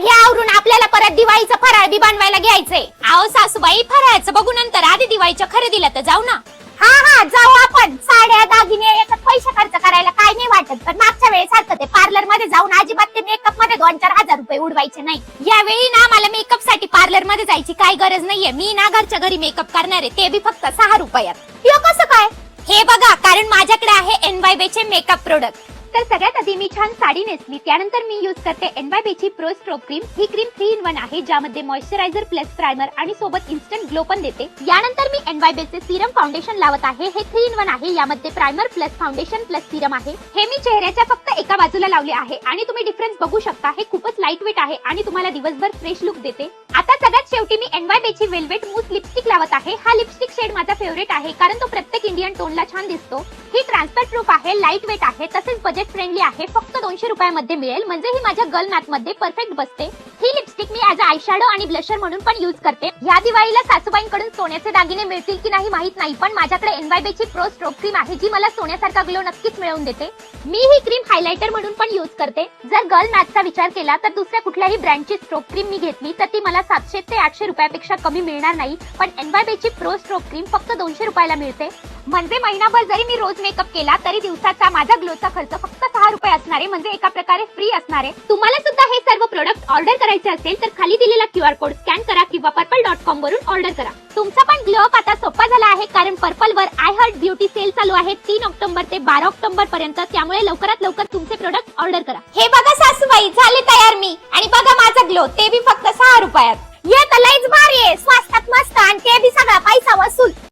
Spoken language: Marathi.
घ्या आवरून आपल्याला परत दिवाळीचं फराळ बी बनवायला घ्यायचंय. अहो सासूबाई फराळाचं बघू नंतर. आधी दिवाळीच्या खरेदीला तर जाऊ ना. हा हा जाऊ आपण. साड्या दागिने याच्यात पैसे खर्च करायला काय नाही वाटत. पण मागच्या वेळेस सारखं ते पार्लरमध्ये जाऊन अजिबात ते मेकअपमध्ये दोन चार हजार रुपये उडवायचे नाही. यावेळी ना मला मेकअपसाठी पार्लरमध्ये जायची काय गरज नाहीये. मी ना घरच्या घरी मेकअप करणार आहे. ते बी फक्त सहा रुपयात. हे कसं काय? हे बघा कारण माझ्याकडे आहे एनवाय चे मेकअप प्रोडक्ट तर सगळ्यात आधी मी छान साडी नेसली. त्यानंतर मी यूज करते एनवाय ची प्रो स्ट्रोक क्रीम ही क्रीम थ्री इन वन आहे ज्यामध्ये मॉइश्चरायझर प्लस प्रायमर आणि सोबत इन्स्टंट ग्लो पण देते. यानंतर मी एनवाय बेचे सिरम फाउंडेशन लावत आहे. हे थ्री इन वन आहे. यामध्ये primer plus foundation plus serum आहे. हे मी चेहऱ्याच्या फक्त एका बाजूला लावले आहे आणि तुम्ही डिफरन्स बघू शकता. हे खूपच लाइट वेट आहे आणि तुम्हाला दिवसभर फ्रेश लुक देते. आता सगळ्यात शेवटी मी एनवाय बेची वेल्वेट मूस लिपस्टिक लावत आहे. हा लिपस्टिक शेड माझा फेवरेट आहे कारण तो प्रत्येक इंडियन टोनला छान दिसतो. ही ट्रान्सफर प्रूफ आहे लाइट वेट आहे तसेच बजेट फ्रेंडली आहे. फक्त दोनशे रुपयामध्ये मिळेल. म्हणजे ही माझ्या गर्ल मॅपमध्ये परफेक्ट बसते. ही लिपस्टिक मी ऍज आय शॅडो आणि ब्लशर म्हणून पण युज करते. या दिवाळीला सासूबाईंकडून सोन्याचे दागिने मिळतील की नाही माहीत नाही पण माझ्याकडे एनवायबेची प्रो स्ट्रोक क्रीम आहे जी मला सोन्यासारखा ग्लो नक्कीच मिळवून देते. मी ही क्रीम हायलायटर म्हणून पण युज करते. जर गर्ल मॅथचा विचार केला तर दुसऱ्या कुठल्याही ब्रँडची स्ट्रोक क्रीम मी घेतली तर ती मला सातशे ते आठशे रुपयापेक्षा कमी मिळणार नाही. पण एनवायबेची प्रो स्ट्रोक क्रीम फक्त दोनशे रुपयाला मिळते. म्हणजे महिनाभर जरी मी रोज मेकअप केला तरी दिवसाचा माझा ग्लोचा खर्च फक्त सहा रुपये असणार आहे म्हणजे एका प्रकारे फ्री असणार. आहे तुम्हाला सुद्धा हे सर्व प्रोडक्ट ऑर्डर करायचे असेल तर खाली दिलेला क्यू आर कोड स्कॅन करा किंवा पर्पल डॉट कॉम वरून ऑर्डर करा. तुमचा पण ग्लो अप आता सोपा झाला आहे कारण पर्पल वर आय हर्ट ब्युटी सेल चालू आहे तीन ऑक्टोबर ते बारा ऑक्टोबर पर्यंत. त्यामुळे लवकरात लवकर तुमचे प्रोडक्ट ऑर्डर करा. हे बघा सासूबाई झाले तयार मी. आणि बघा माझा ग्लो ते बी फक्त सहा रुपयात. हे तर लईच भारी आहे. स्वस्तात मस्त आणि ते बी सगळा पैसा वसूल.